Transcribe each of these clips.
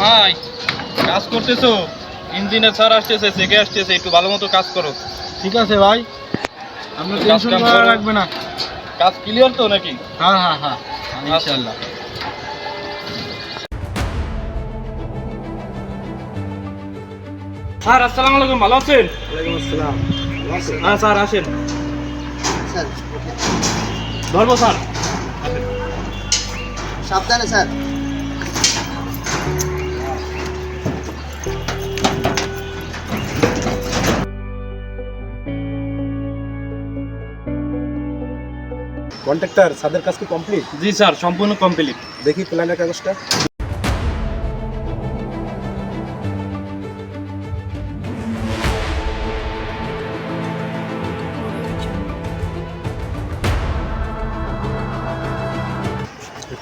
ভাই কাজ করতেছো? ইঞ্জিনের স্যার আসতেছে সেকে আসতেছে একটু ভালো মতো কাজ করো। ঠিক আছে ভাই। কাজ টেনশন করা লাগবে না। কাজ ক্লিয়ার তো নাকি? হ্যাঁ হ্যাঁ হ্যাঁ ইনশাল্লাহ স্যার আসসালামু আলাইকুম ভালো আছেন? ওয়ালাইকুম আসসালাম। হ্যাঁ স্যার আসেন। স্যার ধরবো স্যার। সাবধানে স্যার। কন্ট্রাক্টর সাদের কাজ কি কমপ্লিট জি স্যার সম্পূর্ণ কমপ্লিট দেখি প্ল্যানের কাগজটা।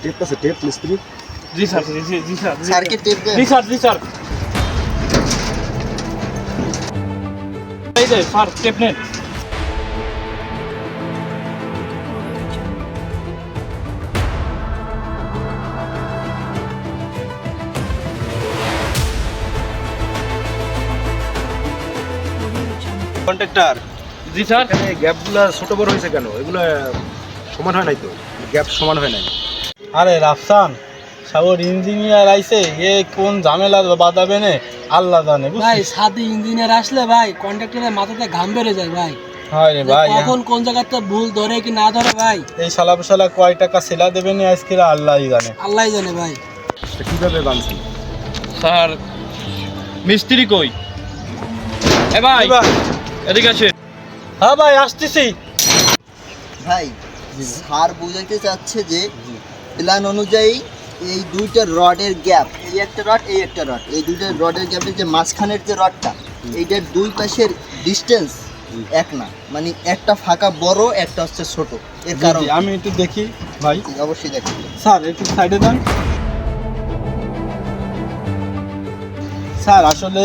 টেপ আছে টেপ মিস্ত্রি জি স্যার জি স্যার জি স্যারকে টেপ জি স্যার জি স্যার। এই যে স্যার স্টেপ নেন। কন্ট্রাক্টর। জি স্যার। এখানে গ্যাপগুলো ছোট বড় হয়েছে কেন? এগুলো সমান হয় নাই তো? গ্যাপ সমান হয় নাই। আরে রাফসান সাগর ইঞ্জিনিয়ার আইছে এ কোন ঝামেলা বাঁধাবে নে আল্লাহ জানে ভাই সাথে ইঞ্জিনিয়ার আসলে ভাই কন্ট্রাক্টরের মাথাতে ঘাম বেড়ে যায় ভাই। হয় রে ভাই কখন কোন জায়গাতে ভুল ধরে কি না ধরে ভাই? এই শালা শালা কয় টাকা সেলা দেবে নি আজকে আল্লাহই জানে। আল্লাহ জানে ভাই। এটা কীভাবে বানছেন? স্যার মিস্ত্রি কই? এ ভাই এদিকে আসেন। হ্যাঁ ভাই আসতেছি। ভাই স্যার বুঝাইতে চাচ্ছে যে প্ল্যান অনুযায়ী এই দুইটা রডের গ্যাপ এই একটা রড এই একটা রড এই দুইটা রডের গ্যাপের যে মাঝখানের যে রডটা এইটার দুই পাশের ডিস্টেন্স এক না মানে একটা ফাঁকা বড় একটা হচ্ছে ছোট এর কারণ আমি একটু দেখি ভাই। অবশ্যই দেখেন স্যার একটু সাইডে দেন স্যার আসলে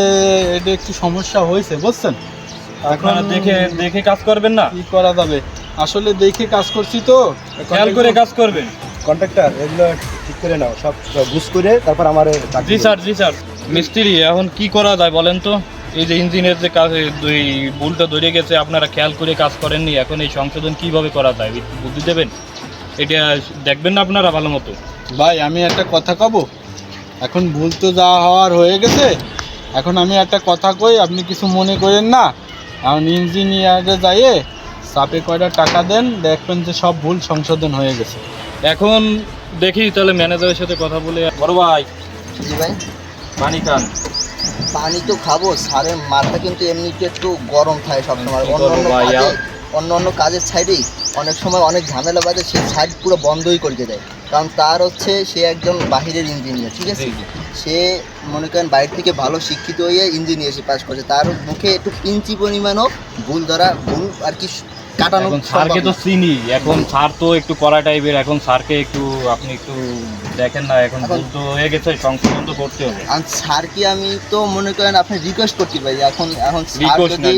এটা একটু সমস্যা হয়েছে বুঝছেন? আপনারা দেখে দেখে কাজ করবেন না? কি করা যাবে? আসলে দেখে কাজ করছি তো। খেয়াল করে কাজ করবেন। কন্ট্রাক্টর এগুলো ঠিক করে নাও। সব বুঝ করে তারপর আমার জি স্যার জি স্যার। মিস্ত্রি এখন কি করা যায় বলেন তো? এই যে ইঞ্জিনের যে কাজ দুই ভুলটা ধরে গেছে আপনারা খেয়াল করে কাজ করেননি এখন এই সংশোধন কীভাবে করা যায়? বুদ্ধি দেবেন? এটা দেখবেন না আপনারা ভালো মতো। ভাই আমি একটা কথা কব? এখন ভুল তো যা হওয়ার হয়ে গেছে। এখন আমি একটা কথা কই আপনি কিছু মনে করেন না? এখন ইঞ্জিনিয়ারে যাইয়ে সাপে কয়টা টাকা দেন দেখবেন যে সব ভুল সংশোধন হয়ে গেছে। এখন দেখি তাহলে ম্যানেজারের সাথে কথা বলে। বড় ভাই। জি ভাই। পানি খান। পানি তো খাব স্যারের মাথা কিন্তু এমনিতে একটু গরম থাকে সবসময়। কি অন্য অন্য কাজে অন্য অন্য কাজের সাইডেই অনেক সময় অনেক ঝামেলা বাজে সে সাইড পুরো বন্ধই করিয়ে দেয় কারণ তার হচ্ছে সে একজন বাহিরের ইঞ্জিনিয়ার ঠিক আছে। সে মনে করেন বাইরে থেকে ভালো শিক্ষিত হয়ে ইঞ্জিনিয়ারশিপ পাস করছে। তার মুখে একটু কিঞ্চি পরিমাণও ভুল ধরা ভুল আর কি কাটানো স্যারকে তো চিনি এখন স্যার তো একটু কড়া টাইপের এখন স্যারকে একটু আপনি একটু দেখেন না এখন ভুল তো হয়ে গেছে সংশোধন তো করতে হবে। আর স্যারকে আমি তো মনে করেন আপনি রিকোয়েস্ট করতে পারি এখন এখন রিকোয়েস্ট না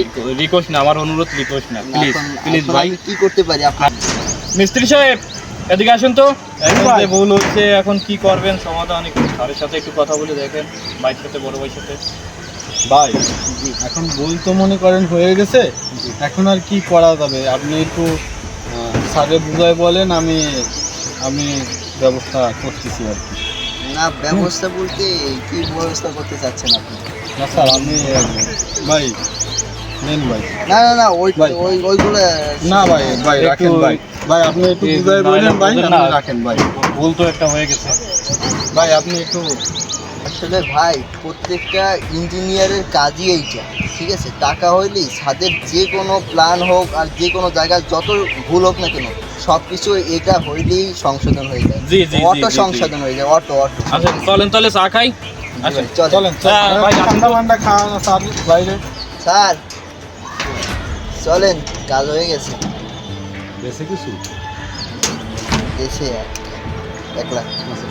রিকোয়েস্ট না আমার অনুরোধ রিকোয়েস্ট না প্লিজ প্লিজ ভাই। কি করতে পারি আপনার? মিস্ত্রি সাহেব এদিকে আসুন তো। এখন যে ভুল হচ্ছে এখন কি করবেন সমাধান একটু স্যারের সাথে একটু কথা বলে দেখেন ভাইয়ের সাথে বড় ভাইয়ের সাথে। ভাই এখন ভুল তো মনে করেন হয়ে গেছে এখন আর কি করা যাবে? আপনি একটু স্যারে বুঝায় বলেন আমি আমি ব্যবস্থা করতেছি আর কি। না ব্যবস্থা বলতে কি ব্যবস্থা করতে চাচ্ছেন আপনি? না স্যার আমি ভাই নেন ভাই। না না না ওই ভাই। ওই ওইগুলো না ভাই ভাই রাখেন ভাই। ভাই আপনি একটু বুঝায় বলেন ভাই না। রাখেন ভাই। ভুল তো একটা হয়ে গেছে। ভাই আপনি একটু আসলে ভাই প্রত্যেকটা ইঞ্জিনিয়ারের কাজই এইটা ঠিক আছে? টাকা হইলেই ছাদের যে কোনো প্ল্যান হোক আর যে কোনো জায়গায় যত ভুল হোক না কেন সব কিছু এটা হইলেই সংশোধন হয়ে যায়। জি, জি, জি, অটো। সংশোধন হয়ে যায় অটো অটো। আসেন চলেন তাহলে চা খাই। আসেন। চলেন চলেন। ভাই, আসুন ঠান্ডা খাওয়া না স্যার বাইরে। স্যার চলেন কাজ হয়ে গেছে। বেশি কিছু? দেশে এক লাখ। আচ্ছা